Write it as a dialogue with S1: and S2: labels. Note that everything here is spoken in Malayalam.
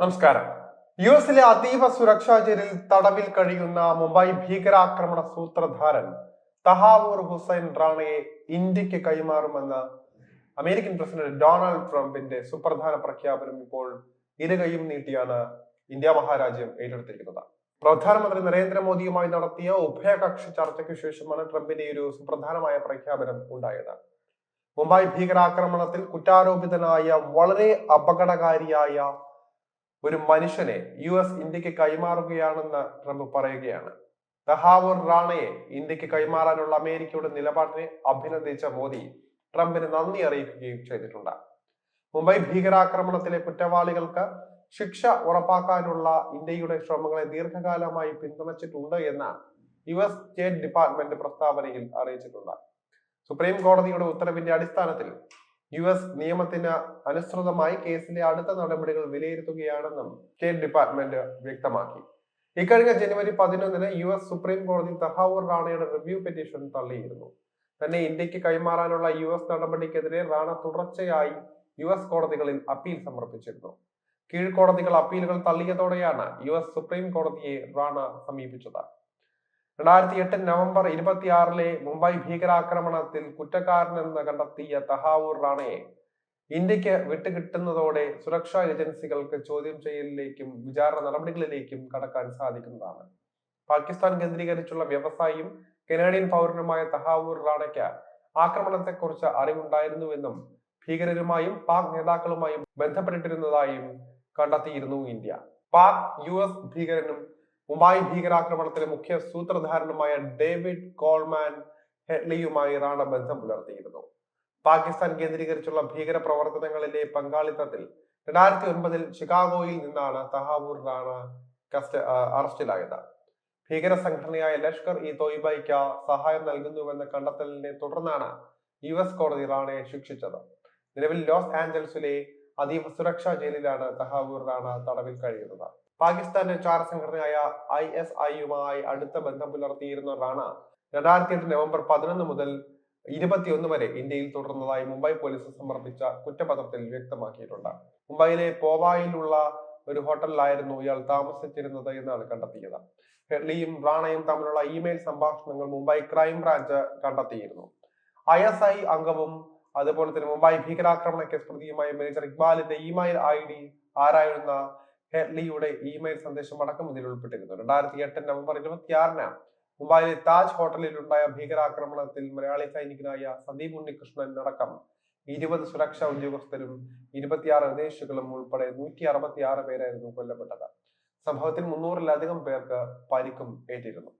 S1: നമസ്കാരം. യു എസിലെ അതീവ സുരക്ഷാ ജയിലിൽ തടവിൽ കഴിയുന്ന മുംബൈ ഭീകരാക്രമണ സൂത്രധാരൻ തഹാവൂർ ഹുസൈൻ റാണയെ ഇന്ത്യയ്ക്ക് കൈമാറുമെന്ന അമേരിക്കൻ പ്രസിഡന്റ് ഡൊണാൾഡ് ട്രംപിന്റെ സുപ്രധാന പ്രഖ്യാപനം ഇപ്പോൾ ഇരുകൈയും നീട്ടിയാണ് ഇന്ത്യ മഹാരാജ്യം ഏറ്റെടുത്തിരിക്കുന്നത്. പ്രധാനമന്ത്രി നരേന്ദ്രമോദിയുമായി നടത്തിയ ഉഭയകക്ഷി ചർച്ചയ്ക്ക് ശേഷമാണ് ട്രംപിന്റെ ഒരു സുപ്രധാനമായ പ്രഖ്യാപനം ഉണ്ടായത്. മുംബൈ ഭീകരാക്രമണത്തിൽ കുറ്റാരോപിതനായ വളരെ അപകടകാരിയായ ഒരു മനുഷ്യനെ യു എസ് ഇന്ത്യയ്ക്ക് കൈമാറുകയാണെന്ന് ട്രംപ് പറയുകയാണ്. തഹാവൂർ റാണയെ ഇന്ത്യയ്ക്ക് കൈമാറാനുള്ള അമേരിക്കയുടെ നിലപാടിനെ അഭിനന്ദിച്ച മോദി ട്രംപിന് നന്ദി അറിയിക്കുകയും ചെയ്തിട്ടുണ്ട്. മുംബൈ ഭീകരാക്രമണത്തിലെ കുറ്റവാളികൾക്ക് ശിക്ഷ ഉറപ്പാക്കാനുള്ള ഇന്ത്യയുടെ ശ്രമങ്ങളെ ദീർഘകാലമായി പിന്തുണച്ചിട്ടുണ്ട് എന്ന് യു എസ് സ്റ്റേറ്റ് ഡിപ്പാർട്ട്മെന്റ് പ്രസ്താവനയിൽ അറിയിച്ചിട്ടുണ്ട്. സുപ്രീം കോടതിയുടെ ഉത്തരവിന്റെ അടിസ്ഥാനത്തിൽ യു എസ് നിയമത്തിന് അനുസൃതമായി കേസിലെ അടുത്ത നടപടികൾ വിലയിരുത്തുകയാണെന്നും സ്റ്റേറ്റ് ഡിപ്പാർട്ട്മെന്റ് വ്യക്തമാക്കി. ഇക്കഴിഞ്ഞ ജനുവരി പതിനൊന്നിന് യു എസ് സുപ്രീം കോടതി തഹാവൂർ റാണയുടെ റിവ്യൂ പെറ്റീഷൻ തള്ളിയിരുന്നു. തന്നെ ഇന്ത്യയ്ക്ക് കൈമാറാനുള്ള യു എസ് നടപടിക്കെതിരെ റാണ തുടർച്ചയായി യു എസ് കോടതികളിൽ അപ്പീൽ സമർപ്പിച്ചിരുന്നു. കീഴ്ക്കോടതികൾ അപ്പീലുകൾ തള്ളിയതോടെയാണ് യു എസ് സുപ്രീം കോടതിയെ റാണ സമീപിച്ചത്. രണ്ടായിരത്തി എട്ട് നവംബർ ഇരുപത്തിയാറിലെ മുംബൈ ഭീകരാക്രമണത്തിൽ കുറ്റക്കാരനെന്ന് കണ്ടെത്തിയ തഹാവൂർ റാണയെ ഇന്ത്യയ്ക്ക് വിട്ടുകിട്ടുന്നതോടെ സുരക്ഷാ ഏജൻസികൾക്ക് ചോദ്യം ചെയ്യലിലേക്കും വിചാരണ നടപടികളിലേക്കും കടക്കാൻ സാധിക്കുന്നതാണ്. പാകിസ്ഥാൻ കേന്ദ്രീകരിച്ചുള്ള വ്യവസായിയും കനേഡിയൻ പൗരനുമായ തഹാവൂർ റാണയ്ക്ക് ആക്രമണത്തെക്കുറിച്ച് അറിവുണ്ടായിരുന്നുവെന്നും ഭീകരരുമായും പാക് നേതാക്കളുമായും ബന്ധപ്പെട്ടിരുന്നതായും കണ്ടെത്തിയിരുന്നു ഇന്ത്യ. പാക് യു എസ് ഭീകരനും മുംബൈ ഭീകരാക്രമണത്തിലെ മുഖ്യ സൂത്രധാരനുമായ ഡേവിഡ് കോൾമാൻ ഹെഡ്ലിയുമായി റാണ ബന്ധം പുലർത്തിയിരുന്നു. പാകിസ്ഥാൻ കേന്ദ്രീകരിച്ചുള്ള ഭീകര പ്രവർത്തനങ്ങളിലെ പങ്കാളിത്തത്തിൽ രണ്ടായിരത്തി ഒൻപതിൽ ഷിക്കാഗോയിൽ നിന്നാണ് തഹാവൂർ റാണ കസ്റ്റ അറസ്റ്റിലായത്. ഭീകര സംഘടനയായ ലഷ്കർ ഇ തോയിബയ്ക്ക് സഹായം നൽകുന്നുവെന്ന കണ്ടെത്തലിനെ തുടർന്നാണ് യു എസ് കോടതി റാണയെ ശിക്ഷിച്ചത്. നിലവിൽ ലോസ് ആഞ്ചൽസിലെ അതീവ സുരക്ഷാ ജയിലിലാണ് തഹാവൂർ റാണ തടവിൽ കഴിയുന്നത്. പാകിസ്ഥാന്റെ ചാര സംഘടനയായ ഐ എസ് ഐയുമായി അടുത്ത ബന്ധം പുലർത്തിയിരുന്ന റാണ രണ്ടായിരത്തി എട്ട് നവംബർ പതിനൊന്ന് മുതൽ ഇരുപത്തിയൊന്ന് വരെ ഇന്ത്യയിൽ തുടർന്നതായി മുംബൈ പോലീസ് സമർപ്പിച്ച കുറ്റപത്രത്തിൽ വ്യക്തമാക്കിയിട്ടുണ്ട്. മുംബൈയിലെ പോവായിലുള്ള ഒരു ഹോട്ടലിലായിരുന്നു ഇയാൾ താമസിച്ചിരുന്നത് എന്നാണ് കണ്ടെത്തിയത്. ഹെഡ്ലിയും റാണയും തമ്മിലുള്ള ഇമെയിൽ സംഭാഷണങ്ങൾ മുംബൈ ക്രൈം ബ്രാഞ്ച് കണ്ടെത്തിയിരുന്നു. ഐ എസ് ഐ അംഗവും അതുപോലെ തന്നെ മുംബൈ ഭീകരാക്രമണ കേസ് പ്രതിയുമായ മേജർ ഇക്ബാലിന്റെ ഇമെയിൽ ഐ ഡി ആരായിരുന്ന ഹെഡ്ലിയുടെ ഇമെയിൽ സന്ദേശം അടക്കം ഇതിൽ ഉൾപ്പെട്ടിരുന്നു രണ്ടായിരത്തി എട്ട് നവംബർ ഇരുപത്തിയാറിന് മുംബൈയിലെ താജ് ഹോട്ടലിൽ ഉണ്ടായ ഭീകരാക്രമണത്തിൽ മലയാളി സൈനികനായ സന്ദീപ് ഉണ്ണികൃഷ്ണൻ അടക്കം ഇരുപത് സുരക്ഷാ ഉദ്യോഗസ്ഥരും ഇരുപത്തിയാറ് വിദേശികളും ഉൾപ്പെടെ നൂറ്റി അറുപത്തി ആറ് പേരായിരുന്നു കൊല്ലപ്പെട്ടത്. സംഭവത്തിൽ മുന്നൂറിലധികം പേർക്ക് പരിക്കും ഏറ്റിരുന്നു.